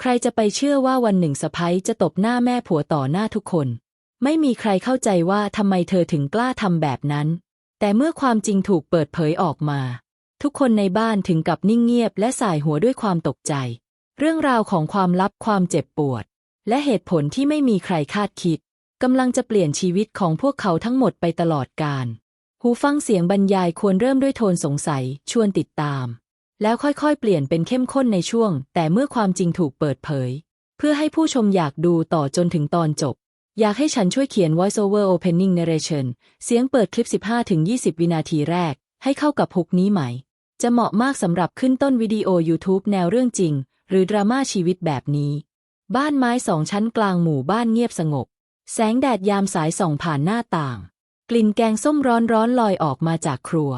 ใครจะไปเชื่อว่าวันหนึ่งสะพ้ยจะตบหน้าแม่ผัวต่อหน้าทุกคน ไม่มีใครเข้าใจว่าทำไมเธอถึงกล้าทำแบบนั้น แต่เมื่อความจริงถูกเปิดเผยออกมา ทุกคนในบ้านถึงกับนิ่งเงียบและสายหัวด้วยความตกใจ เรื่องราวของความลับความเจ็บปวด และเหตุผลที่ไม่มีใครคาดคิดกำลังจะเปลี่ยนชีวิตของพวกเขาทั้งหมดไปตลอดกาลหูฟังเสียงบรรยายควรเริ่มด้วยโทนสงสัยชวนติดตาม แล้วค่อยๆ เปลี่ยนเป็นเข้มข้นในช่วง แต่เมื่อความจริงถูกเปิดเผย เพื่อให้ผู้ชมอยากดูต่อจนถึงตอนจบ อยากให้ฉันช่วยเขียน voice over opening narration เสียงเปิดคลิป 15-20 วินาทีแรก ให้เข้ากับฮุกนี้ไหม จะเหมาะมากสำหรับขึ้นต้นวิดีโอ YouTube แนวเรื่องจริง หรือดราม่าชีวิตแบบนี้ บ้านไม้สองชั้นกลางหมู่บ้านเงียบสงบ แสงแดดยามสายส่องผ่านหน้าต่าง กลิ่นแกงส้มร้อนร้อนลอยออกมาจากครัว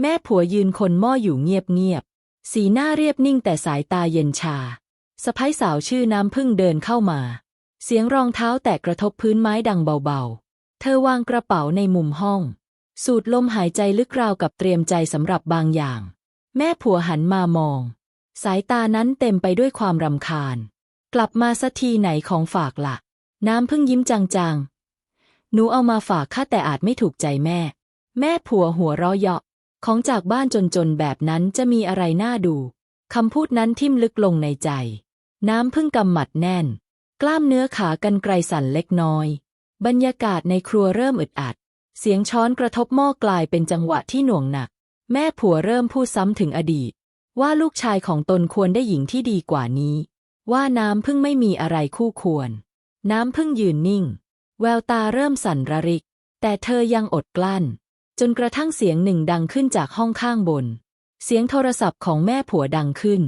แม่ผัวยืนคนหม้ออยู่เงียบๆ สีหน้าเรียบนิ่งแต่สายตาเย็นชาสะพ้ยสาวชื่อน้ำพึ่งเดินเข้ามา เสียงรองเท้าแตะกระทบพื้นไม้ดังเบาๆ เธอวางกระเป๋าในมุมห้อง สูดลมหายใจลึกราวกับเตรียมใจสำหรับบางอย่าง แม่ผัวหันมามอง สายตานั้นเต็มไปด้วยความรำคาญ กลับมาสักทีไหนของฝากละ่ะ น้ำพึ่งยิ้มจางๆ หนูเอามาฝากข้าแต่อาจไม่ถูกใจแม่ แม่ผัวหัวเราะเยาะ ของจากบ้านจนๆแบบนั้นจะมีอะไรน่าดู คำพูดนั้นทิ่มลึกลงในใจ น้ำพึ่งกำหมัดแน่น กล้ามเนื้อขากันไกลสั่นเล็กน้อย บรรยากาศในครัวเริ่มอึดอัด เสียงช้อนกระทบหม้อกลายเป็นจังหวะที่หน่วงหนัก แม่ผัวเริ่มพูดซ้ำถึงอดีต ว่าลูกชายของตนควรได้หญิงที่ดีกว่านี้ ว่าน้ำพึ่งไม่มีอะไรคู่ควร น้ำพึ่งยืนนิ่ง แววตาเริ่มสั่นระริก แต่เธอยังอดกลั้น จนกระทั่งเสียงหนึ่งดังขึ้นจากห้องข้างบน เสียงโทรศัพท์ของแม่ผัวดังขึ้น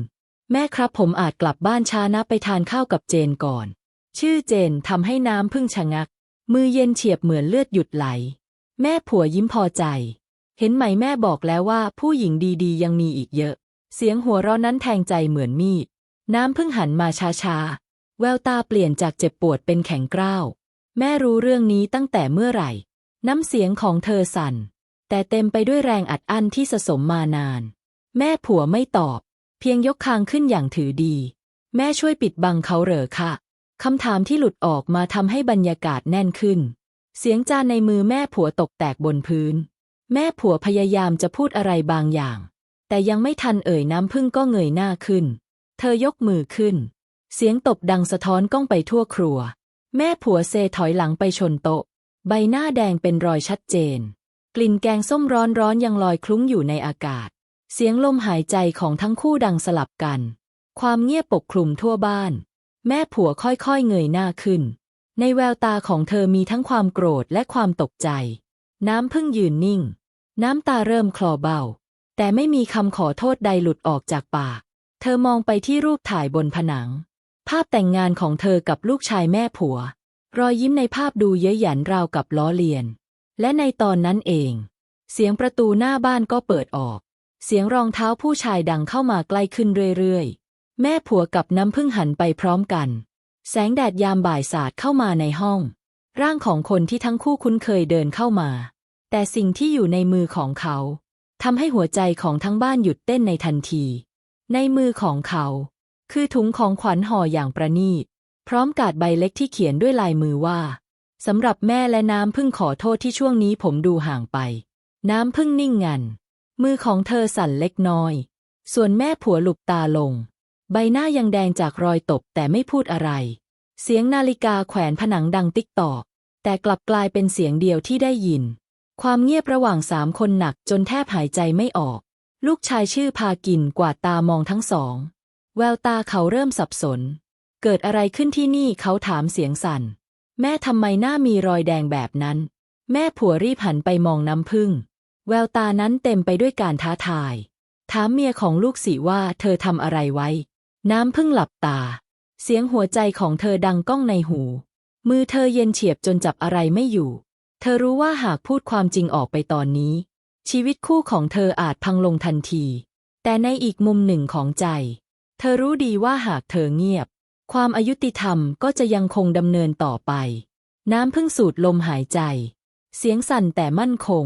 แม่ครับผมอาจกลับบ้านช้านะไปทานข้าวกับเจนก่อน ชื่อเจนทำให้น้ำพึ่งชะงัก มือเย็นเฉียบเหมือนเลือดหยุดไหล แม่ผัวยิ้มพอใจ เห็นไหมแม่บอกแล้วว่าผู้หญิงดีๆ ยังมีอีกเยอะ เสียงหัวเราะนั้นแทงใจเหมือนมีด น้ำพึ่งหันมาช้าๆ แววตาเปลี่ยนจากเจ็บปวดเป็นแข็งกร้าว แม่รู้เรื่องนี้ตั้งแต่เมื่อไหร่ น้ำเสียงของเธอสั่น แต่เต็มไปด้วยแรงอัดอั้นที่สะสมมานาน แม่ผัวไม่ตอบ เพียงยกคางขึ้นอย่างถือดี แม่ช่วยปิดบังเขาเหรอคะคำถามที่หลุดออกมาทำให้บรรยากาศแน่นขึ้น เสียงจานในมือแม่ผัวตกแตกบนพื้น แม่ผัวพยายามจะพูดอะไรบางอย่าง แต่ยังไม่ทันเอ่ยน้ำพึ่งก็เงยหน้าขึ้น เธอยกมือขึ้น เสียงตบดังสะท้อนก้องไปทั่วครัว แม่ผัวเซถอยหลังไปชนโต๊ะ ใบหน้าแดงเป็นรอยชัดเจน กลิ่นแกงส้มร้อนร้อนยังลอยคลุ้งอยู่ในอากาศ เสียงลมหายใจของทั้งคู่ดังสลับกัน ความเงียบปกคลุมทั่วบ้าน แม่ผัวค่อยๆเงยหน้าขึ้น ในแววตาของเธอมีทั้งความโกรธและความตกใจ น้ำพึ่งยืนนิ่ง น้ำตาเริ่มคลอเบา แต่ไม่มีคำขอโทษใดหลุดออกจากปาก เธอมองไปที่รูปถ่ายบนผนัง ภาพแต่งงานของเธอกับลูกชายแม่ผัว รอยยิ้มในภาพดูเย้ยหยันราวกับล้อเลียน และในตอนนั้นเอง เสียงประตูหน้าบ้านก็เปิดออก เสียงรองเท้าผู้ชายดังเข้ามาใกล้ขึ้นเรื่อยๆ แม่ผัวกับน้ำพึ่งหันไปพร้อมกัน แสงแดดยามบ่ายสาดเข้ามาในห้อง ร่างของคนที่ทั้งคู่คุ้นเคยเดินเข้ามา แต่สิ่งที่อยู่ในมือของเขาทำให้หัวใจของทั้งบ้านหยุดเต้นในทันที ในมือของเขา คือถุงของขวัญห่ออย่างประณีต พร้อมกาดใบเล็กที่เขียนด้วยลายมือว่า สำหรับแม่และน้ำพึ่งขอโทษที่ช่วงนี้ผมดูห่างไป น้ำพึ่งนิ่งงัน มือของเธอสั่นเล็กน้อย ส่วนแม่ผัวหลุบตาลง ใบหน้ายังแดงจากรอยตบแต่ไม่พูดอะไร เสียงนาฬิกาแขวนผนังดังติ๊กตอก แต่กลับกลายเป็นเสียงเดียวที่ได้ยิน ความเงียบระหว่างสามคนหนักจนแทบหายใจไม่ออก ลูกชายชื่อพากินกวาดตามองทั้งสอง แววตาเขาเริ่มสับสน เกิดอะไรขึ้นที่นี่เขาถามเสียงสั่น แม่ทำไมหน้ามีรอยแดงแบบนั้น แม่ผัวรีบหันไปมองน้ำพึ่ง แววตานั้นเต็มไปด้วยการท้าทาย ถามเมียของลูกสิว่าเธอทำอะไรไว้ น้ำพึ่งหลับตา เสียงหัวใจของเธอดังก้องในหู มือเธอเย็นเฉียบจนจับอะไรไม่อยู่ เธอรู้ว่าหากพูดความจริงออกไปตอนนี้ ชีวิตคู่ของเธออาจพังลงทันที แต่ในอีกมุมหนึ่งของใจ เธอรู้ดีว่าหากเธอเงียบ ความอายุติธรรมก็จะยังคงดำเนินต่อไป น้ำพึ่งสูดลมหายใจ เสียงสั่นแต่มั่นคง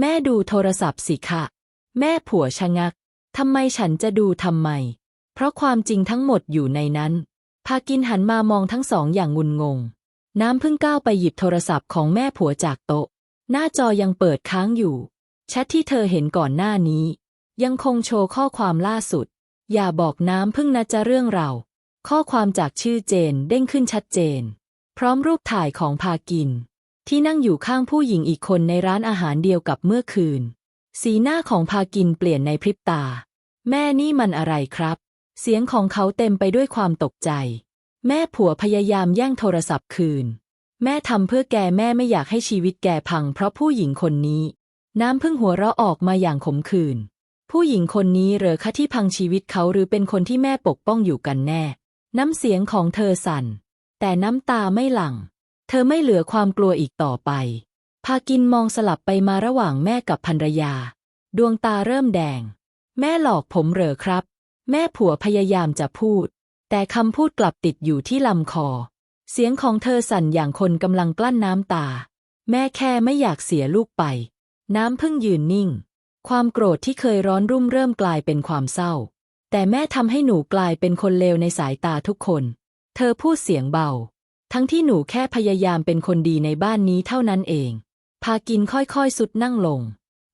แม่ดูโทรศัพท์สิคะ แม่ผัวชะงัก ทำไมฉันจะดูทำไม เพราะความจริงทั้งหมดอยู่ในนั้น พากินหันมามองทั้งสองอย่างงุนงง น้ำพึ่งก้าวไปหยิบโทรศัพท์ของแม่ผัวจากโต๊ะ หน้าจอยังเปิดค้างอยู่ แชทที่เธอเห็นก่อนหน้านี้ ยังคงโชว์ข้อความล่าสุด อย่าบอกน้ำพึ่งนะจะเรื่องเรา ข้อความจากชื่อเจนเด้งขึ้นชัดเจน พร้อมรูปถ่ายของพากิน ที่นั่งอยู่ข้างผู้หญิงอีกคนในร้านอาหารเดียวกับเมื่อคืน สีหน้าของพากินเปลี่ยนในพริบตา แม่นี่มันอะไรครับ เสียงของเขาเต็มไปด้วยความตกใจ แม่ผัวพยายามแย่งโทรศัพท์คืน แม่ทำเพื่อแกแม่ไม่อยากให้ชีวิตแกพัง เพราะผู้หญิงคนนี้ น้ำพึ่งหัวเราะออกมาอย่างขมขื่นผู้หญิงคนนี้เหรอคะที่พังชีวิตเขาหรือเป็นคนที่แม่ปกป้องอยู่กันแน่ น้ำเสียงของเธอสั่น แต่น้ำตาไม่หลั่ง เธอไม่เหลือความกลัวอีกต่อไป พากินมองสลับไปมาระหว่างแม่กับภรรยา ดวงตาเริ่มแดง แม่หลอกผมเหรอครับ แม่ผัวพยายามจะพูด แต่คำพูดกลับติดอยู่ที่ลำคอ เสียงของเธอสั่นอย่างคนกำลังกลั้นน้ำตา แม่แค่ไม่อยากเสียลูกไป น้ำพึ่งยืนนิ่ง ความโกรธที่เคยร้อนรุ่มเริ่มกลายเป็นความเศร้า แต่แม่ทำให้หนูกลายเป็นคนเลวในสายตาทุกคน เธอพูดเสียงเบา ทั้งที่หนูแค่พยายามเป็นคนดีในบ้านนี้เท่านั้นเอง พากินค่อยๆสุดนั่งลง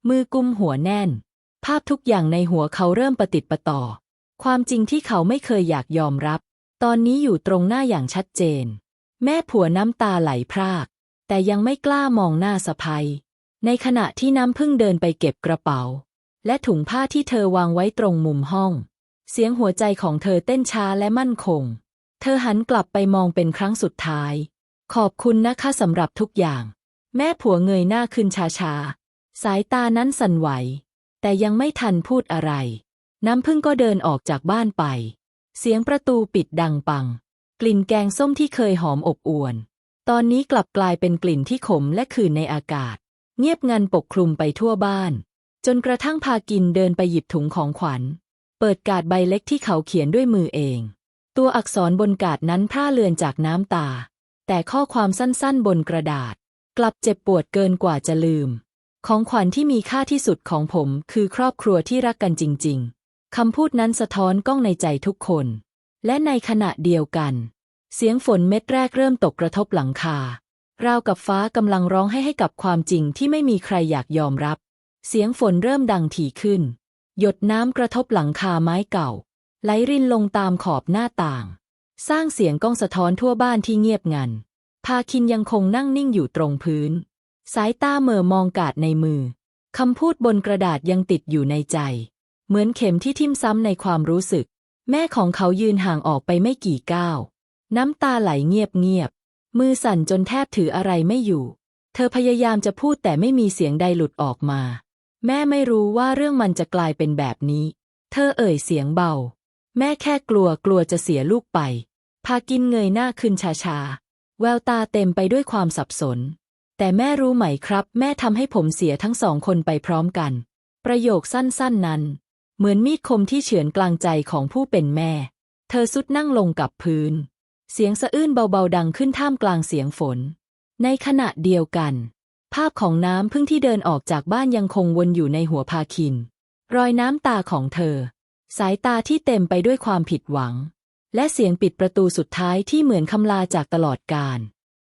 มือกุมหัวแน่น ภาพทุกอย่างในหัวเขาเริ่มประติดประต่อ ความจริงที่เขาไม่เคยอยากยอมรับ ตอนนี้อยู่ตรงหน้าอย่างชัดเจน แม่ผัวน้ำตาไหลพราก แต่ยังไม่กล้ามองหน้าสะพ้ยในขณะที่น้ำพึ่งเดินไปเก็บกระเป๋า และถุงผ้าที่เธอวางไว้ตรงมุมห้อง เสียงหัวใจของเธอเต้นช้าและมั่นคง เธอหันกลับไปมองเป็นครั้งสุดท้าย ขอบคุณนะคะสำหรับทุกอย่าง แม่ผัวเงยหน้าขึ้นช้าๆ สายตานั้นสั่นไหว แต่ยังไม่ทันพูดอะไร น้ำพึ่งก็เดินออกจากบ้านไป เสียงประตูปิดดังปัง กลิ่นแกงส้มที่เคยหอมอบอวนตอนนี้กลับกลายเป็นกลิ่นที่ขมและคืนในอากาศ เงียบงันปกคลุมไปทั่วบ้าน จนกระทั่งพากินเดินไปหยิบถุงของขวัญ เปิดกาดใบเล็กที่เขาเขียนด้วยมือเอง ตัวอักษรบนกาดนั้นพร่าเลือนจากน้ำตา แต่ข้อความสั้นๆบนกระดาษ กลับเจ็บปวดเกินกว่าจะลืม ของขวัญที่มีค่าที่สุดของผมคือครอบครัวที่รักกันจริง ๆคำพูดนั้นสะท้อนกล้องในใจทุกคน และในขณะเดียวกัน เสียงฝนเม็ดแรกเริ่มตกกระทบหลังคาราวกับฟ้ากำลังร้องให้ให้กับความจริงที่ไม่มีใครอยากยอมรับ เสียงฝนเริ่มดังถี่ขึ้น หยดน้ำกระทบหลังคาไม้เก่า ไหลรินลงตามขอบหน้าต่าง สร้างเสียงก้องสะท้อนทั่วบ้านที่เงียบงัน พาคินยังคงนั่งนิ่งอยู่ตรงพื้น สายตาเหม่อมองกาดในมือ คำพูดบนกระดาษยังติดอยู่ในใจ เหมือนเข็มที่ทิ่มซ้ำในความรู้สึก แม่ของเขายืนห่างออกไปไม่กี่ก้าว น้ำตาไหลเงียบเงียบ มือสั่นจนแทบถืออะไรไม่อยู่ เธอพยายามจะพูดแต่ไม่มีเสียงใดหลุดออกมา แม่ไม่รู้ว่าเรื่องมันจะกลายเป็นแบบนี้ เธอเอ่ยเสียงเบา แม่แค่กลัวกลัวจะเสียลูกไป พากินเงยหน้าขึ้นช้าๆแววตาเต็มไปด้วยความสับสน แต่แม่รู้ไหมครับ แม่ทำให้ผมเสียทั้งสองคนไปพร้อมกัน ประโยคสั้นๆนั้น เหมือนมีดคมที่เฉือนกลางใจของผู้เป็นแม่ เธอสุดนั่งลงกับพื้น เสียงสะอื้นเบาๆดังขึ้นท่ามกลางเสียงฝน ในขณะเดียวกัน ภาพของน้ำพึ่งที่เดินออกจากบ้านยังคงวนอยู่ในหัวพาคิน รอยน้ำตาของเธอ สายตาที่เต็มไปด้วยความผิดหวัง และเสียงปิดประตูสุดท้ายที่เหมือนคำลาจากตลอดกาล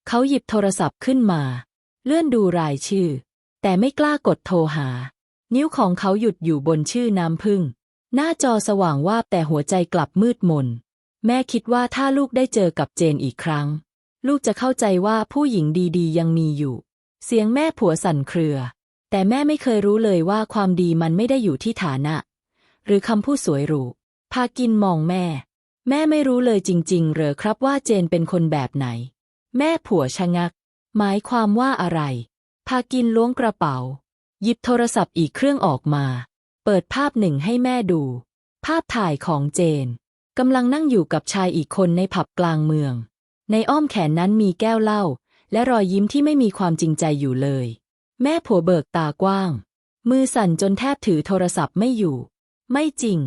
เขาหยิบโทรศัพท์ขึ้นมา เลื่อนดูรายชื่อ แต่ไม่กล้ากดโทรหา นิ้วของเขาหยุดอยู่บนชื่อน้ำพึ่ง หน้าจอสว่างวาบแต่หัวใจกลับมืดมน แม่คิดว่าถ้าลูกได้เจอกับเจนอีกครั้ง ลูกจะเข้าใจว่าผู้หญิงดีๆ ยังมีอยู่ เสียงแม่ผัวสั่นเครือ แต่แม่ไม่เคยรู้เลยว่าความดีมันไม่ได้อยู่ที่ฐานะ หรือคำพูดสวยหรู พากินมองแม่ แม่ไม่รู้เลยจริง ๆ เหรอครับว่าเจนเป็นคนแบบไหน แม่ผัวชะงัก หมายความว่าอะไร พากินล้วงกระเป๋า หยิบโทรศัพท์อีกเครื่องออกมา เปิดภาพหนึ่งให้แม่ดู ภาพถ่ายของเจนกำลังนั่งอยู่กับชายอีกคนในผับกลางเมือง ในอ้อมแขนนั้นมีแก้วเหล้า และรอยยิ้มที่ไม่มีความจริงใจอยู่เลย แม่ผัวเบิกตากว้าง มือสั่นจนแทบถือโทรศัพท์ไม่อยู่ ไม่จริง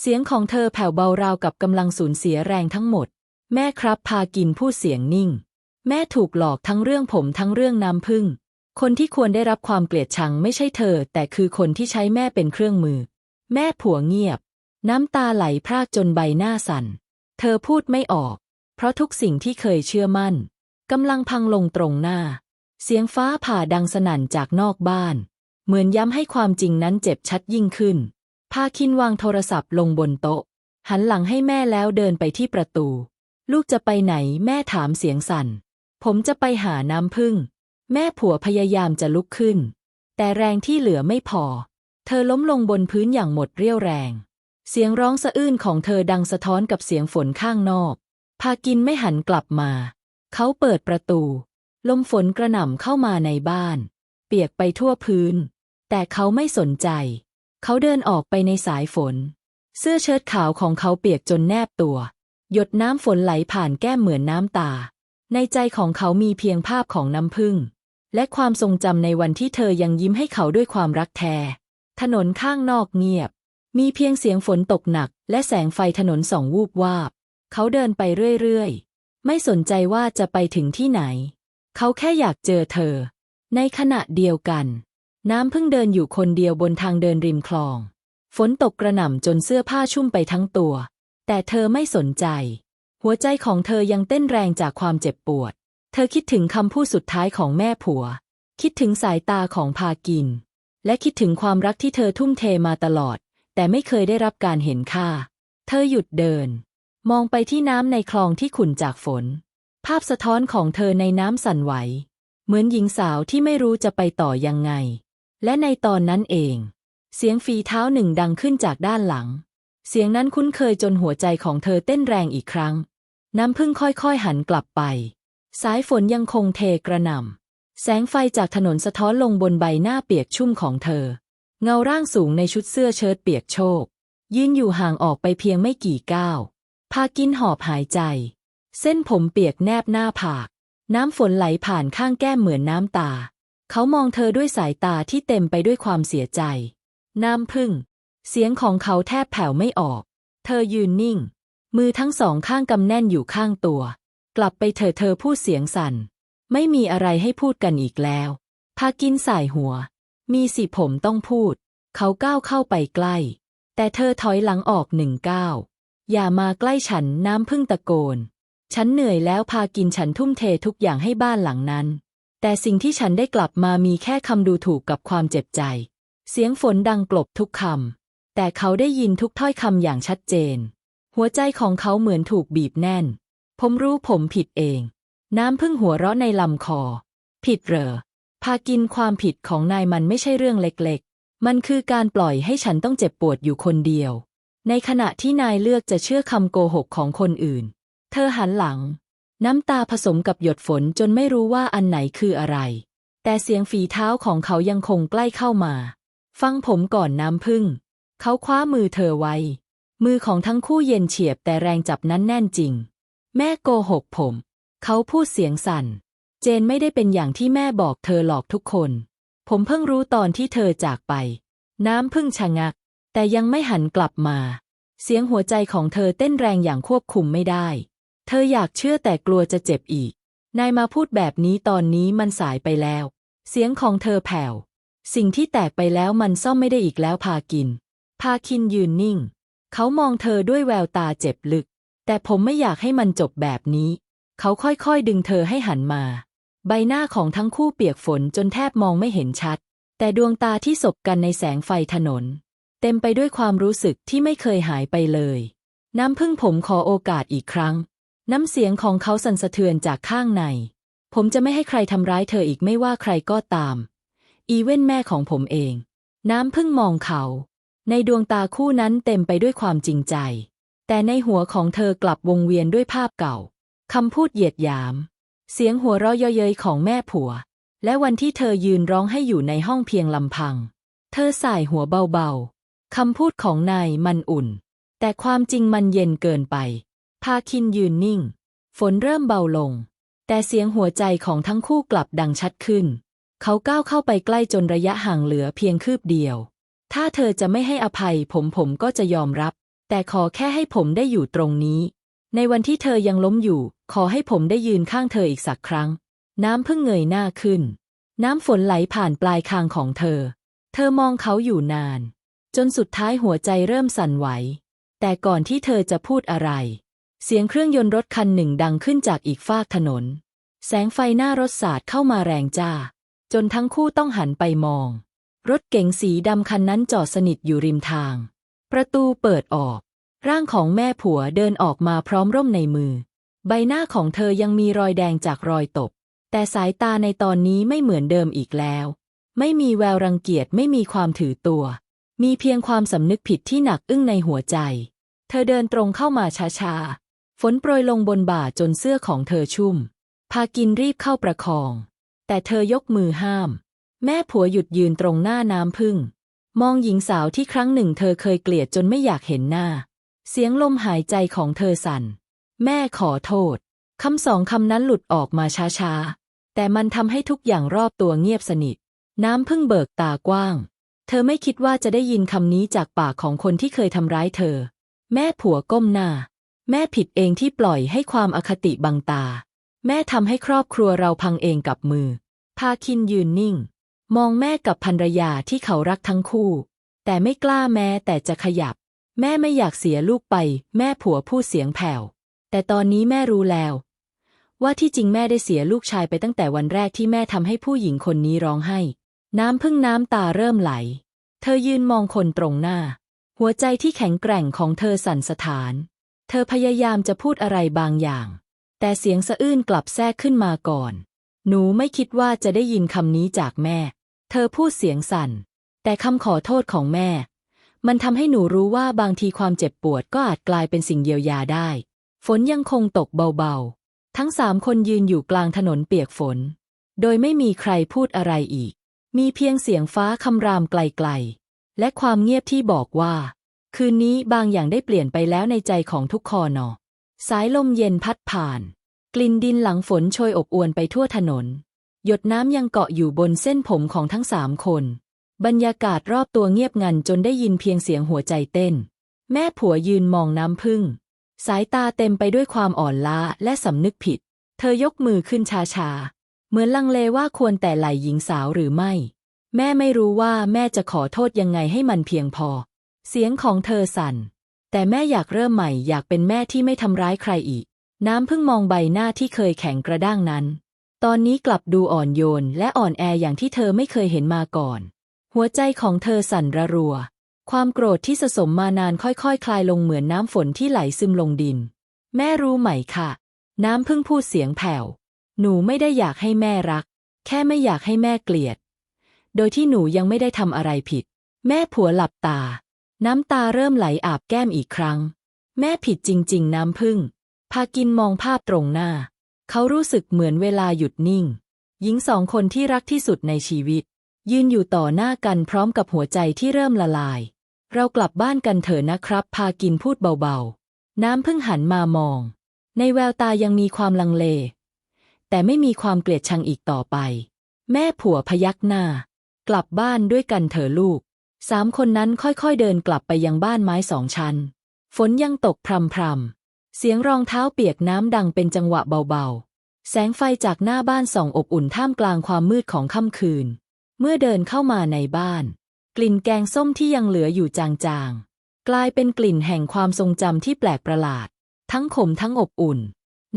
เสียงของเธอแผ่วเบาราวกับกำลังสูญเสียแรงทั้งหมด แม่ครับพากินพูดเสียงนิ่ง แม่ถูกหลอกทั้งเรื่องผมทั้งเรื่องน้ำพึ่ง คนที่ควรได้รับความเกลียดชังไม่ใช่เธอ แต่คือคนที่ใช้แม่เป็นเครื่องมือ แม่ผัวเงียบ น้ำตาไหลพรากจนใบหน้าสั่น เธอพูดไม่ออก เพราะทุกสิ่งที่เคยเชื่อมั่น กำลังพังลงตรงหน้า เสียงฟ้าผ่าดังสนั่นจากนอกบ้าน เหมือนย้ำให้ความจริงนั้นเจ็บชัดยิ่งขึ้น พาคินวางโทรศัพท์ลงบนโต๊ะ หันหลังให้แม่แล้วเดินไปที่ประตู ลูกจะไปไหนแม่ถามเสียงสั่น ผมจะไปหาน้ำพึ่ง แม่ผัวพยายามจะลุกขึ้น แต่แรงที่เหลือไม่พอ เธอล้มลงบนพื้นอย่างหมดเรี่ยวแรง เสียงร้องสะอื้นของเธอดังสะท้อนกับเสียงฝนข้างนอก พากินไม่หันกลับมา เขาเปิดประตู ลมฝนกระหน่ำเข้ามาในบ้าน เปียกไปทั่วพื้น แต่เขาไม่สนใจ เขาเดินออกไปในสายฝน เสื้อเชิ้ตขาวของเขาเปียกจนแนบตัว หยดน้ำฝนไหลผ่านแก้มเหมือนน้ำตา ในใจของเขามีเพียงภาพของน้ำพึ่ง และความทรงจำในวันที่เธอยังยิ้มให้เขาด้วยความรักแท้ ถนนข้างนอกเงียบ มีเพียงเสียงฝนตกหนัก และแสงไฟถนนส่องวูบวาบ เขาเดินไปเรื่อยๆ ไม่สนใจว่าจะไปถึงที่ไหน เขาแค่อยากเจอเธอ ในขณะเดียวกัน น้ำพึ่งเดินอยู่คนเดียวบนทางเดินริมคลอง ฝนตกกระหน่ำจนเสื้อผ้าชุ่มไปทั้งตัว แต่เธอไม่สนใจ หัวใจของเธอยังเต้นแรงจากความเจ็บปวด เธอคิดถึงคำพูดสุดท้ายของแม่ผัว คิดถึงสายตาของพากิน และคิดถึงความรักที่เธอทุ่มเทมาตลอด แต่ไม่เคยได้รับการเห็นค่า เธอหยุดเดิน มองไปที่น้ำในคลองที่ขุ่นจากฝน ภาพสะท้อนของเธอในน้ำสั่นไหว เหมือนหญิงสาวที่ไม่รู้จะไปต่อยังไง และในตอนนั้นเอง เสียงฝีเท้าหนึ่งดังขึ้นจากด้านหลัง เสียงนั้นคุ้นเคยจนหัวใจของเธอเต้นแรงอีกครั้ง น้ำพึ่งค่อยๆหันกลับไป สายฝนยังคงเทกระหน่ำแสงไฟจากถนนสะท้อนลงบนใบหน้าเปียกชุ่มของเธอ เงาร่างสูงในชุดเสื้อเชิ้ตเปียกโชกยืนอยู่ห่างออกไปเพียงไม่กี่ก้าว พากินหอบหายใจ เส้นผมเปียกแนบหน้าผาก น้ำฝนไหลผ่านข้างแก้มเหมือนน้ำตา เขามองเธอด้วยสายตาที่เต็มไปด้วยความเสียใจ น้ำพึ่ง เสียงของเขาแทบแผ่วไม่ออก เธอยืนนิ่ง มือทั้งสองข้างกำแน่นอยู่ข้างตัว กลับไปเถอเธอพูดเสียงสั่น ไม่มีอะไรให้พูดกันอีกแล้ว พากินสายหัว มีสิผมต้องพูด เขาก้าวเข้าไปใกล้ แต่เธอถอยหลังออกหนึ่งก้าว อย่ามาใกล้ฉันน้ำพึ่งตะโกน ฉันเหนื่อยแล้วพากินฉันทุ่มเททุกอย่างให้บ้านหลังนั้น แต่สิ่งที่ฉันได้กลับมามีแค่คำดูถูกกับความเจ็บใจ เสียงฝนดังกลบทุกคำ แต่เขาได้ยินทุกถ้อยคำอย่างชัดเจน หัวใจของเขาเหมือนถูกบีบแน่น ผมรู้ผมผิดเอง น้ำพึ่งหัวเราะในลำคอ ผิดเหรอ พากินความผิดของนายมันไม่ใช่เรื่องเล็กๆ มันคือการปล่อยให้ฉันต้องเจ็บปวดอยู่คนเดียว ในขณะที่นายเลือกจะเชื่อคำโกหกของคนอื่น เธอหันหลัง น้ำตาผสมกับหยดฝนจนไม่รู้ว่าอันไหนคืออะไร แต่เสียงฝีเท้าของเขายังคงใกล้เข้ามา ฟังผมก่อนน้ำพึ่ง เขาคว้ามือเธอไว้ มือของทั้งคู่เย็นเฉียบแต่แรงจับนั้นแน่นจริง แม่โกหกผม เขาพูดเสียงสั่น เจนไม่ได้เป็นอย่างที่แม่บอกเธอหลอกทุกคน ผมเพิ่งรู้ตอนที่เธอจากไป น้ำพึ่งชะงัก แต่ยังไม่หันกลับมา เสียงหัวใจของเธอเต้นแรงอย่างควบคุมไม่ได้ เธออยากเชื่อแต่กลัวจะเจ็บอีก นายมาพูดแบบนี้ตอนนี้มันสายไปแล้ว เสียงของเธอแผ่ว สิ่งที่แตกไปแล้วมันซ่อมไม่ได้อีกแล้วพากิน พาคินยืนนิ่ง เขามองเธอด้วยแววตาเจ็บลึก แต่ผมไม่อยากให้มันจบแบบนี้ เขาค่อยๆดึงเธอให้หันมา ใบหน้าของทั้งคู่เปียกฝนจนแทบมองไม่เห็นชัด แต่ดวงตาที่สบกันในแสงไฟถนน เต็มไปด้วยความรู้สึกที่ไม่เคยหายไปเลย น้ำพึ่งผมขอโอกาสอีกครั้ง น้ำเสียงของเขาสั่นสะเทือนจากข้างใน ผมจะไม่ให้ใครทำร้ายเธออีกไม่ว่าใครก็ตาม อีเว้นแม่ของผมเอง น้ำพึ่งมองเขา ในดวงตาคู่นั้นเต็มไปด้วยความจริงใจ แต่ในหัวของเธอกลับวงเวียนด้วยภาพเก่าคำพูดเหยียดหยาม เสียงหัวเราะเย้ยๆของแม่ผัว และวันที่เธอยืนร้องให้อยู่ในห้องเพียงลำพัง เธอสายหัวเบาๆ คำพูดของนายมันอุ่น แต่ความจริงมันเย็นเกินไป พาคินยืนนิ่ง ฝนเริ่มเบาลง แต่เสียงหัวใจของทั้งคู่กลับดังชัดขึ้น เขาก้าวเข้าไปใกล้จนระยะห่างเหลือเพียงคืบเดียว ถ้าเธอจะไม่ให้อภัยผมผมก็จะยอมรับ แต่ขอแค่ให้ผมได้อยู่ตรงนี้ ในวันที่เธอยังล้มอยู่ ขอให้ผมได้ยืนข้างเธออีกสักครั้ง น้ำเพิ่งเงยหน้าขึ้น น้ำฝนไหลผ่านปลายคางของเธอ เธอมองเขาอยู่นาน จนสุดท้ายหัวใจเริ่มสั่นไหว แต่ก่อนที่เธอจะพูดอะไร เสียงเครื่องยนต์รถคันหนึ่งดังขึ้นจากอีกฟากถนน แสงไฟหน้ารถสาดเข้ามาแรงจ้า จนทั้งคู่ต้องหันไปมอง รถเก๋งสีดำคันนั้นจอดสนิทอยู่ริมทาง ประตูเปิดออก ร่างของแม่ผัวเดินออกมาพร้อมร่มในมือ ใบหน้าของเธอยังมีรอยแดงจากรอยตบ แต่สายตาในตอนนี้ไม่เหมือนเดิมอีกแล้ว ไม่มีแววรังเกียจไม่มีความถือตัว มีเพียงความสำนึกผิดที่หนักอึ้งในหัวใจ เธอเดินตรงเข้ามาช้าๆ ฝนโปรยลงบนบ่าจนเสื้อของเธอชุ่ม พากินรีบเข้าประคอง แต่เธอยกมือห้าม แม่ผัวหยุดยืนตรงหน้าน้ำพึ่ง มองหญิงสาวที่ครั้งหนึ่งเธอเคยเกลียดจนไม่อยากเห็นหน้า เสียงลมหายใจของเธอสั่น แม่ขอโทษ คำสองคำนั้นหลุดออกมาช้าๆ แต่มันทำให้ทุกอย่างรอบตัวเงียบสนิท น้ำพึ่งเบิกตากว้าง เธอไม่คิดว่าจะได้ยินคำนี้จากปากของคนที่เคยทำร้ายเธอ แม่ผัวก้มหน้า แม่ผิดเองที่ปล่อยให้ความอคติบังตา แม่ทำให้ครอบครัวเราพังเองกับมือ พาคินยืนนิ่ง มองแม่กับภรรยาที่เขารักทั้งคู่ แต่ไม่กล้าแม้แต่จะขยับ แม่ไม่อยากเสียลูกไป แม่ผัวพูดเสียงแผ่ว แต่ตอนนี้แม่รู้แล้ว ว่าที่จริงแม่ได้เสียลูกชายไปตั้งแต่วันแรกที่แม่ทำให้ผู้หญิงคนนี้ร้องไห้ น้ำพึ่งน้ำตาเริ่มไหล เธอยืนมองคนตรงหน้า หัวใจที่แข็งแกร่งของเธอสั่นสะท้าน เธอพยายามจะพูดอะไรบางอย่าง แต่เสียงสะอื้นกลับแทรกขึ้นมาก่อน หนูไม่คิดว่าจะได้ยินคำนี้จากแม่ เธอพูดเสียงสั่น แต่คำขอโทษของแม่ มันทำให้หนูรู้ว่าบางทีความเจ็บปวดก็อาจกลายเป็นสิ่งเยียวยาได้ ฝนยังคงตกเบาๆ ทั้งสามคนยืนอยู่กลางถนนเปียกฝน โดยไม่มีใครพูดอะไรอีก มีเพียงเสียงฟ้าคำรามไกลๆ และความเงียบที่บอกว่า คืนนี้บางอย่างได้เปลี่ยนไปแล้วในใจของทุกคอนอ สายลมเย็นพัดผ่าน กลิ่นดินหลังฝนโชยอบอวนไปทั่วถนน หยดน้ำยังเกาะอยู่บนเส้นผมของทั้งสามคน บรรยากาศรอบตัวเงียบงันจนได้ยินเพียงเสียงหัวใจเต้น แม่ผัวยืนมองน้ำพึ่ง สายตาเต็มไปด้วยความอ่อนล้าและสำนึกผิด เธอยกมือขึ้นช้าๆ เหมือนลังเลว่าควรแต่ไหลหญิงสาวหรือไม่ แม่ไม่รู้ว่าแม่จะขอโทษยังไงให้มันเพียงพอ เสียงของเธอสั่น แต่แม่อยากเริ่มใหม่อยากเป็นแม่ที่ไม่ทำร้ายใครอีก น้ำพิ่งมองใบหน้าที่เคยแข็งกระด้างนั้น ตอนนี้กลับดูอ่อนโยนและอ่อนแออย่างที่เธอไม่เคยเห็นมาก่อน หัวใจของเธอสั่นระรัว ความโกรธที่สะสมมานานค่อยๆคคลายลงเหมือนน้ำฝนที่ไหลซึมลงดิน แม่รู้ไหมค่ะน้ำพิ่งพูดเสียงแผ่ว หนูไม่ได้อยากให้แม่รัก แค่ไม่อยากให้แม่เกลียด โดยที่หนูยังไม่ได้ทำอะไรผิด แม่ผัวหลับตา น้ำตาเริ่มไหลอาบแก้มอีกครั้ง แม่ผิดจริง ๆ น้ำพึ่ง พากินมองภาพตรงหน้า เขารู้สึกเหมือนเวลาหยุดนิ่ง หญิงสองคนที่รักที่สุดในชีวิต ยืนอยู่ต่อหน้ากันพร้อมกับหัวใจที่เริ่มละลาย เรากลับบ้านกันเถอะนะครับ พากินพูดเบาๆ น้ำพึ่งหันมามอง ในแววตายังมีความลังเล แต่ไม่มีความเกลียดชังอีกต่อไป แม่ผัวพยักหน้า กลับบ้านด้วยกันเถอะลูก สามคนนั้นค่อยๆเดินกลับไปยังบ้านไม้สองชั้น ฝนยังตกพรำๆเสียงรองเท้าเปียกน้ำดังเป็นจังหวะเบาๆ แสงไฟจากหน้าบ้านส่องอบอุ่นท่ามกลางความมืดของค่ำคืน เมื่อเดินเข้ามาในบ้าน กลิ่นแกงส้มที่ยังเหลืออยู่จางๆ กลายเป็นกลิ่นแห่งความทรงจำที่แปลกประหลาด ทั้งขมทั้งอบอุ่น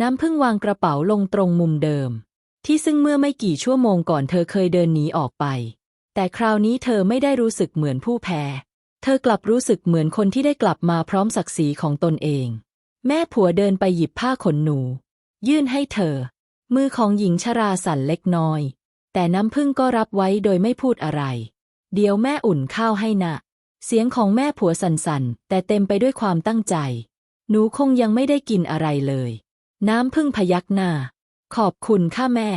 น้ำพึ่งวางกระเป๋าลงตรงมุมเดิม ที่ซึ่งเมื่อไม่กี่ชั่วโมงก่อนเธอเคยเดินหนีออกไป แต่คราวนี้เธอไม่ได้รู้สึกเหมือนผู้แพ้ เธอกลับรู้สึกเหมือนคนที่ได้กลับมาพร้อมศักดิ์ศรีของตนเอง แม่ผัวเดินไปหยิบผ้าขนหนู ยื่นให้เธอ มือของหญิงชราสั่นเล็กน้อย แต่น้ำพึ่งก็รับไว้โดยไม่พูดอะไร เดี๋ยวแม่อุ่นข้าวให้นะเสียงของแม่ผัวสั่นๆ แต่เต็มไปด้วยความตั้งใจ หนูคงยังไม่ได้กินอะไรเลย น้ำพึ่งพยักหน้า ขอบคุณข้าแม่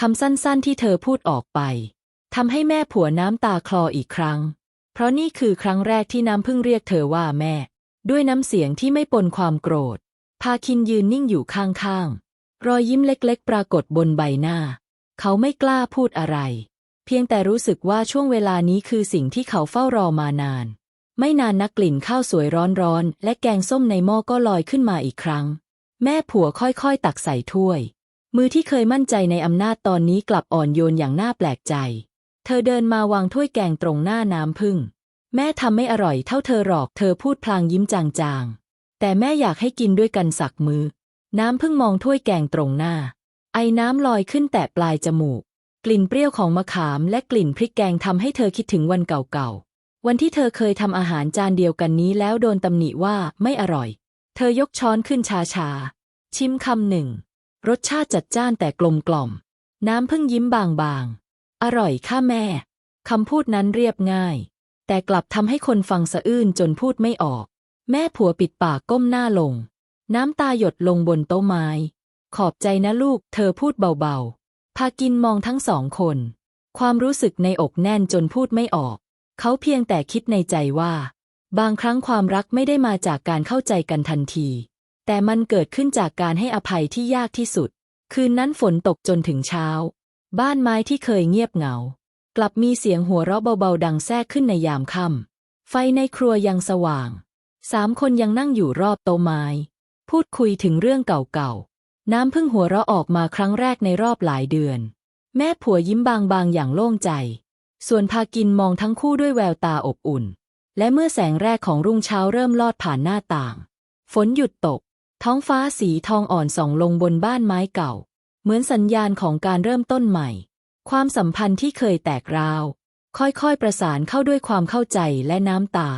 คำสั้นๆที่เธอพูดออกไปทำให้แม่ผัวน้ำตาคลออีกครั้ง เพราะนี่คือครั้งแรกที่น้ำพึ่งเรียกเธอว่าแม่ ด้วยน้ำเสียงที่ไม่ปนความโกรธ พาคินยืนนิ่งอยู่ข้างๆ รอยยิ้มเล็กๆ ปรากฏบนใบหน้า เขาไม่กล้าพูดอะไร เพียงแต่รู้สึกว่าช่วงเวลานี้คือสิ่งที่เขาเฝ้ารอมานาน ไม่นานนักกลิ่นข้าวสวยร้อนๆ และแกงส้มในหม้อก็ลอยขึ้นมาอีกครั้ง แม่ผัวค่อยๆ ตักใส่ถ้วย มือที่เคยมั่นใจในอำนาจตอนนี้กลับอ่อนโยนอย่างน่าแปลกใจ เธอเดินมาวางถ้วยแกงตรงหน้าน้ำพึ่ง แม่ทำไม่อร่อยเท่าเธอหรอก เธอพูดพลางยิ้มจางๆ แต่แม่อยากให้กินด้วยกันสักมือ น้ำพึ่งมองถ้วยแกงตรงหน้า ไอ้น้ำลอยขึ้นแต่ปลายจมูก กลิ่นเปรี้ยวของมะขามและกลิ่นพริกแกงทำให้เธอคิดถึงวันเก่าๆวันที่เธอเคยทำอาหารจานเดียวกันนี้แล้วโดนตำหนิว่าไม่อร่อย เธอยกช้อนขึ้นช้าๆ ชิมคำหนึ่ง รสชาติจัดจ้านแต่กลมกล่อม น้ำพึ่งยิ้มบางๆ อร่อยค่ะแม่ คำพูดนั้นเรียบง่าย แต่กลับทำให้คนฟังสะอื้นจนพูดไม่ออก แม่ผัวปิดปากก้มหน้าลง น้ำตาหยดลงบนโต๊ะไม้ ขอบใจนะลูก เธอพูดเบาๆ พากินมองทั้งสองคน ความรู้สึกในอกแน่นจนพูดไม่ออก เขาเพียงแต่คิดในใจว่า บางครั้งความรักไม่ได้มาจากการเข้าใจกันทันที แต่มันเกิดขึ้นจากการให้อภัยที่ยากที่สุด คืนนั้นฝนตกจนถึงเช้า บ้านไม้ที่เคยเงียบเหงา กลับมีเสียงหัวเราะเบาๆดังแทรกขึ้นในยามค่ำไฟในครัวยังสว่าง สามคนยังนั่งอยู่รอบโต๊ะไม้ พูดคุยถึงเรื่องเก่าๆ น้ำพึ่งหัวเราะออกมาครั้งแรกในรอบหลายเดือน แม่ผัวยิ้มบางๆอย่างโล่งใจ ส่วนพากินมองทั้งคู่ด้วยแววตาอบอุ่น และเมื่อแสงแรกของรุ่งเช้าเริ่มลอดผ่านหน้าต่าง ฝนหยุดตก ท้องฟ้าสีทองอ่อนส่องลงบนบ้านไม้เก่า เหมือนสัญญาณของการเริ่มต้นใหม่ ความสัมพันธ์ที่เคยแตกราว ค่อยๆประสานเข้าด้วยความเข้าใจและน้ำตา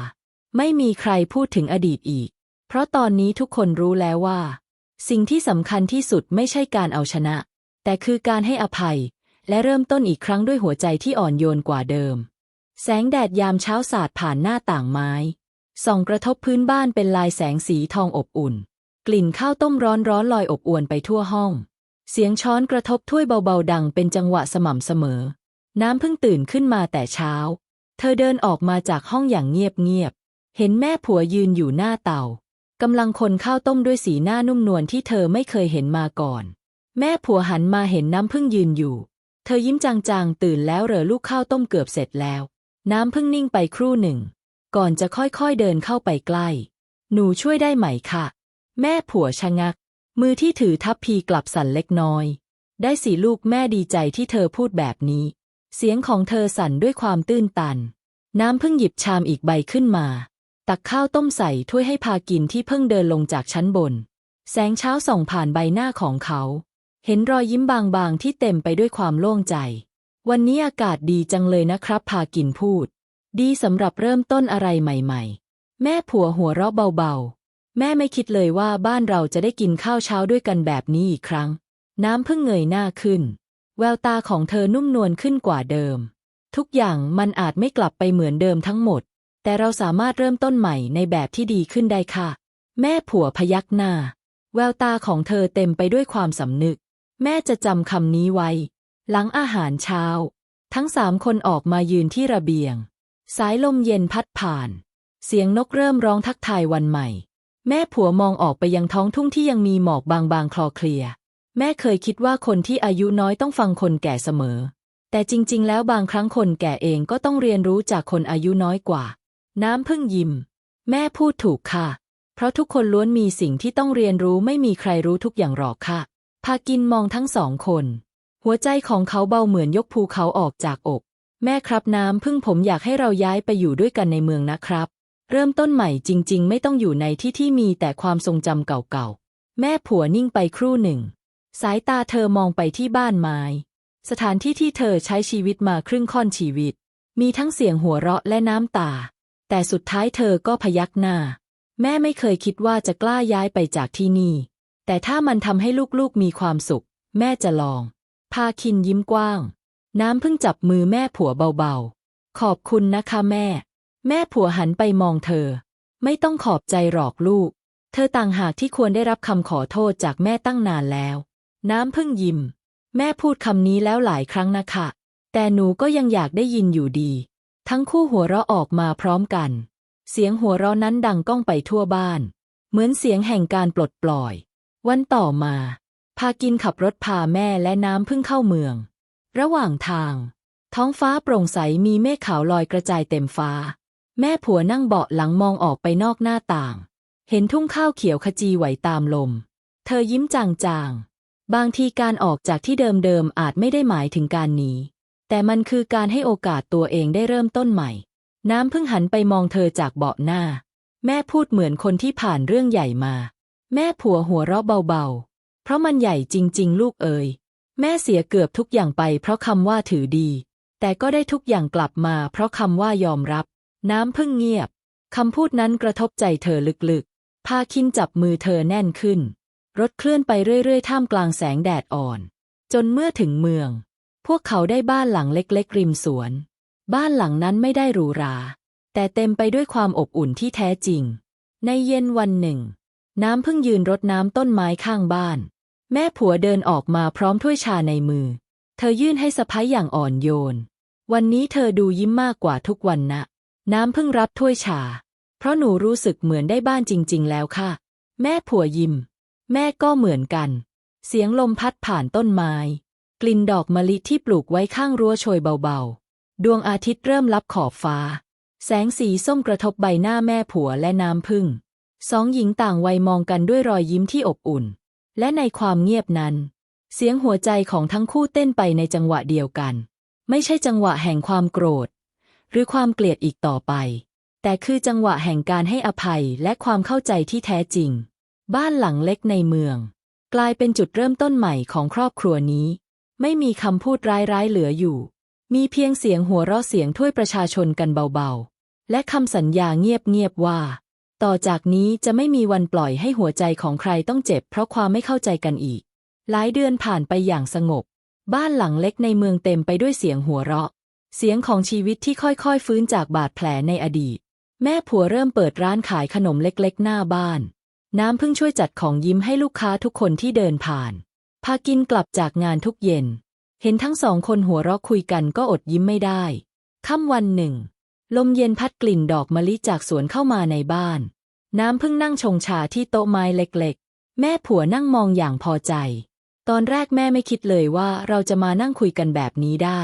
ไม่มีใครพูดถึงอดีตอีก เพราะตอนนี้ทุกคนรู้แล้วว่า สิ่งที่สำคัญที่สุดไม่ใช่การเอาชนะ แต่คือการให้อภัย และเริ่มต้นอีกครั้งด้วยหัวใจที่อ่อนโยนกว่าเดิม แสงแดดยามเช้าสาดผ่านหน้าต่างไม้ส่องกระทบพื้นบ้านเป็นลายแสงสีทองอบอุ่น กลิ่นข้าวต้มร้อนร้อนลอยอบอวนไปทั่วห้อง เสียงช้อนกระทบถ้วยเบาๆดังเป็นจังหวะสม่ำเสมอ น้ำเพิ่งตื่นขึ้นมาแต่เช้า เธอเดินออกมาจากห้องอย่างเงียบๆ เห็นแม่ผัวยืนอยู่หน้าเตากำลังคนข้าวต้มด้วยสีหน้านุ่มนวลที่เธอไม่เคยเห็นมาก่อน แม่ผัวหันมาเห็นน้ำพึ่งยืนอยู่ เธอยิ้มจางๆ ตื่นแล้วเหรอลูกข้าวต้มเกือบเสร็จแล้ว น้ำพึ่งนิ่งไปครู่หนึ่ง ก่อนจะค่อยๆเดินเข้าไปใกล้ หนูช่วยได้ไหมคะ แม่ผัวชะงัก มือที่ถือทัพพีกลับสั่นเล็กน้อย ได้สิลูกแม่ดีใจที่เธอพูดแบบนี้ เสียงของเธอสั่นด้วยความตื้นตัน น้ำเพึ่งหยิบชามอีกใบขึ้นมา ตักข้าวต้มใส่ถ้วยให้พากินที่เพิ่งเดินลงจากชั้นบน แสงเช้าส่องผ่านใบหน้าของเขา เห็นรอยยิ้มบางๆที่เต็มไปด้วยความโล่งใจ วันนี้อากาศดีจังเลยนะครับ พากินพูด ดีสำหรับเริ่มต้นอะไรใหม่ ๆ แม่ผัวหัวเราะเบาๆ แม่ไม่คิดเลยว่าบ้านเราจะได้กินข้าวเช้าด้วยกันแบบนี้อีกครั้ง น้ำเพิ่งเงยหน้าขึ้น แววตาของเธอนุ่มนวลขึ้นกว่าเดิม ทุกอย่างมันอาจไม่กลับไปเหมือนเดิมทั้งหมด แต่เราสามารถเริ่มต้นใหม่ในแบบที่ดีขึ้นได้ค่ะ แม่ผัวพยักหน้า แววตาของเธอเต็มไปด้วยความสำนึก แม่จะจำคำนี้ไว้ หลังอาหารเช้า ทั้งสามคนออกมายืนที่ระเบียง สายลมเย็นพัดผ่าน เสียงนกเริ่มร้องทักทายวันใหม่ แม่ผัวมองออกไปยังท้องทุ่งที่ยังมีหมอกบางๆคลอเคลีย แม่เคยคิดว่าคนที่อายุน้อยต้องฟังคนแก่เสมอ แต่จริง ๆ แล้วบางครั้งคนแก่เองก็ต้องเรียนรู้จากคนอายุน้อยกว่า น้ำพึ่งยิ้ม แม่พูดถูกค่ะ เพราะทุกคนล้วนมีสิ่งที่ต้องเรียนรู้ไม่มีใครรู้ทุกอย่างหรอกค่ะ พากินมองทั้งสองคน หัวใจของเขาเบาเหมือนยกภูเขาออกจากอก แม่ครับน้ำพึ่งผมอยากให้เราย้ายไปอยู่ด้วยกันในเมืองนะครับ เริ่มต้นใหม่จริง ๆ ไม่ต้องอยู่ในที่ที่มีแต่ความทรงจำเก่าๆ แม่ผัวนิ่งไปครู่หนึ่ง สายตาเธอมองไปที่บ้านไม้ สถานที่ที่เธอใช้ชีวิตมาครึ่งค่อนชีวิต มีทั้งเสียงหัวเราะและน้ำตา แต่สุดท้ายเธอก็พยักหน้า แม่ไม่เคยคิดว่าจะกล้าย้ายไปจากที่นี่ แต่ถ้ามันทำให้ลูกๆมีความสุข แม่จะลอง พาคินยิ้มกว้าง น้ำเพิ่งจับมือแม่ผัวเบาๆ ขอบคุณนะคะแม่ แม่ผัวหันไปมองเธอ ไม่ต้องขอบใจหรอกลูก เธอต่างหากที่ควรได้รับคำขอโทษจากแม่ตั้งนานแล้ว น้ำพิ่งยิ้ม แม่พูดคำนี้แล้วหลายครั้งนะคะ แต่หนูก็ยังอยากได้ยินอยู่ดี ทั้งคู่หัวเราะออกมาพร้อมกัน เสียงหัวเราะนั้นดังก้องไปทั่วบ้าน เหมือนเสียงแห่งการปลดปล่อย วันต่อมา พากินขับรถพาแม่และน้ำพิ่งเข้าเมือง ระหว่างทาง ท้องฟ้าโปร่งใสมีเมฆขาวลอยกระจายเต็มฟ้า แม่ผัวนั่งเบาะหลังมองออกไปนอกหน้าต่าง เห็นทุ่งข้าวเขียวขจีไหวตามลม เธอยิ้มจางๆ บางทีการออกจากที่เดิมๆอาจไม่ได้หมายถึงการหนี แต่มันคือการให้โอกาสตัวเองได้เริ่มต้นใหม่ น้ำเพิ่งหันไปมองเธอจากเบาะหน้า แม่พูดเหมือนคนที่ผ่านเรื่องใหญ่มา แม่ผัวหัวเราะเบาๆ เพราะมันใหญ่จริง ๆ ลูกเอ๋ยแม่เสียเกือบทุกอย่างไปเพราะคำว่าถือดี แต่ก็ได้ทุกอย่างกลับมาเพราะคำว่ายอมรับ น้ำพึ่งเงียบ คำพูดนั้นกระทบใจเธอลึกๆ พาคินจับมือเธอแน่นขึ้น รถเคลื่อนไปเรื่อยๆ ท่ามกลางแสงแดดอ่อน จนเมื่อถึงเมือง พวกเขาได้บ้านหลังเล็กๆ ริมสวน บ้านหลังนั้นไม่ได้หรูหรา แต่เต็มไปด้วยความอบอุ่นที่แท้จริง ในเย็นวันหนึ่ง น้ำพิ่งยืนรดน้ำต้นไม้ข้างบ้าน แม่ผัวเดินออกมาพร้อมถ้วยชาในมือ เธอยื่นให้สะพ้ยอย่างอ่อนโยน วันนี้เธอดูยิ้มมากกว่าทุกวันนะ น้ำเพิ่งรับถ้วยชา เพราะหนูรู้สึกเหมือนได้บ้านจริง ๆ แล้วค่ะ แม่ผัวยิ้ม แม่ก็เหมือนกัน เสียงลมพัดผ่านต้นไม้ กลิ่นดอกมะลิที่ปลูกไว้ข้างรั้วโชยเบาๆ ดวงอาทิตย์เริ่มลับขอบฟ้า แสงสีส้มกระทบใบหน้าแม่ผัวและน้ำพึ่ง สองหญิงต่างวัยมองกันด้วยรอยยิ้มที่อบอุ่น และในความเงียบนั้น เสียงหัวใจของทั้งคู่เต้นไปในจังหวะเดียวกัน ไม่ใช่จังหวะแห่งความโกรธ หรือความเกลียดอีกต่อไป แต่คือจังหวะแห่งการให้อภัยและความเข้าใจที่แท้จริง บ้านหลังเล็กในเมือง กลายเป็นจุดเริ่มต้นใหม่ของครอบครัวนี้ ไม่มีคำพูดร้ายๆเหลืออยู่ มีเพียงเสียงหัวเราะเสียงถ้วยประชาชนกันเบาๆ และคำสัญญาเงียบๆว่า ต่อจากนี้จะไม่มีวันปล่อยให้หัวใจของใครต้องเจ็บ เพราะความไม่เข้าใจกันอีก หลายเดือนผ่านไปอย่างสงบ บ้านหลังเล็กในเมืองเต็มไปด้วยเสียงหัวเราะ เสียงของชีวิตที่ค่อยๆ ฟื้นจากบาดแผลในอดีต แม่ผัวเริ่มเปิดร้านขายขนมเล็กๆ หน้าบ้าน น้ำเพิ่งช่วยจัดของยิ้มให้ลูกค้าทุกคนที่เดินผ่าน พากินกลับจากงานทุกเย็น เห็นทั้งสองคนหัวเราะคุยกันก็อดยิ้มไม่ได้ ค่ำวันหนึ่ง ลมเย็นพัดกลิ่นดอกมะลิจากสวนเข้ามาในบ้าน น้ำเพิ่งนั่งชงชาที่โต๊ะไม้เล็กๆ แม่ผัวนั่งมองอย่างพอใจ ตอนแรกแม่ไม่คิดเลยว่าเราจะมานั่งคุยกันแบบนี้ได้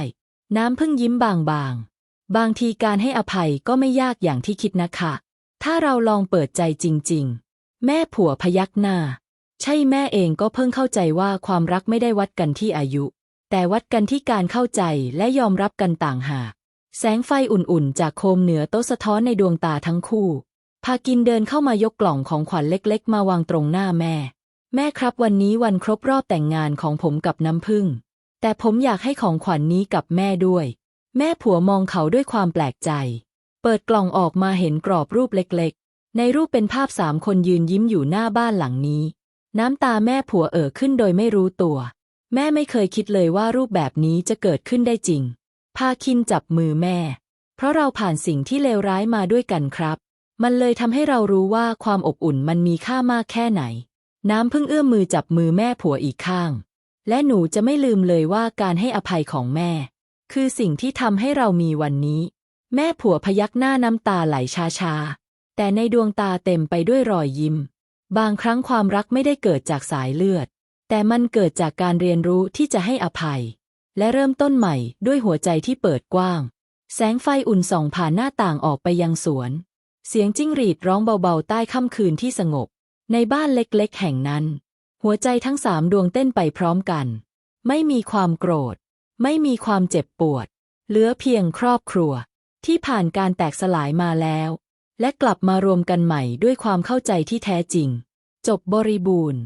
น้ำพิ่งยิ้มบางๆบางทีการให้อภัยก็ไม่ยากอย่างที่คิดนะคะ ถ้าเราลองเปิดใจจริง ๆ แม่ผัวพยักหน้า ใช่แม่เองก็เพิ่งเข้าใจว่าความรักไม่ได้วัดกันที่อายุ แต่วัดกันที่การเข้าใจและยอมรับกันต่างหาก แสงไฟอุ่นๆ จากโคมเหนือโต๊ะสะท้อนในดวงตาทั้งคู่ พากินเดินเข้ามายกกล่องของขวัญเล็ก ๆ มาวางตรงหน้าแม่ แม่ครับวันนี้วันครบรอบแต่งงานของผมกับน้ำพึ่ง แต่ผมอยากให้ของขวัญนนี้กับแม่ด้วย แม่ผัวมองเขาด้วยความแปลกใจ เปิดกล่องออกมาเห็นกรอบรูปเล็กๆ ในรูปเป็นภาพสามคนยืนยิ้มอยู่หน้าบ้านหลังนี้ น้ำตาแม่ผัวเอ่อขึ้นโดยไม่รู้ตัว แม่ไม่เคยคิดเลยว่ารูปแบบนี้จะเกิดขึ้นได้จริง พาคินจับมือแม่ เพราะเราผ่านสิ่งที่เลวร้ายมาด้วยกันครับ มันเลยทำให้เรารู้ว่าความอบอุ่นมันมีค่ามากแค่ไหน น้ำเพิ่งเอื้อมมือจับมือแม่ผัวอีกข้าง และหนูจะไม่ลืมเลยว่าการให้อภัยของแม่ คือสิ่งที่ทำให้เรามีวันนี้ แม่ผัวพยักหน้าน้ำตาไหลชาๆ แต่ในดวงตาเต็มไปด้วยรอยยิ้ม บางครั้งความรักไม่ได้เกิดจากสายเลือด แต่มันเกิดจากการเรียนรู้ที่จะให้อภัย และเริ่มต้นใหม่ด้วยหัวใจที่เปิดกว้าง แสงไฟอุ่นส่องผ่านหน้าต่างออกไปยังสวน เสียงจิ้งหรีดร้องเบาๆใต้ค่ำคืนที่สงบ ในบ้านเล็กๆ แห่งนั้น หัวใจทั้งสามดวงเต้นไปพร้อมกัน ไม่มีความโกรธ ไม่มีความเจ็บปวด เหลือเพียงครอบครัว ที่ผ่านการแตกสลายมาแล้ว และกลับมารวมกันใหม่ด้วยความเข้าใจที่แท้จริง จบบริบูรณ์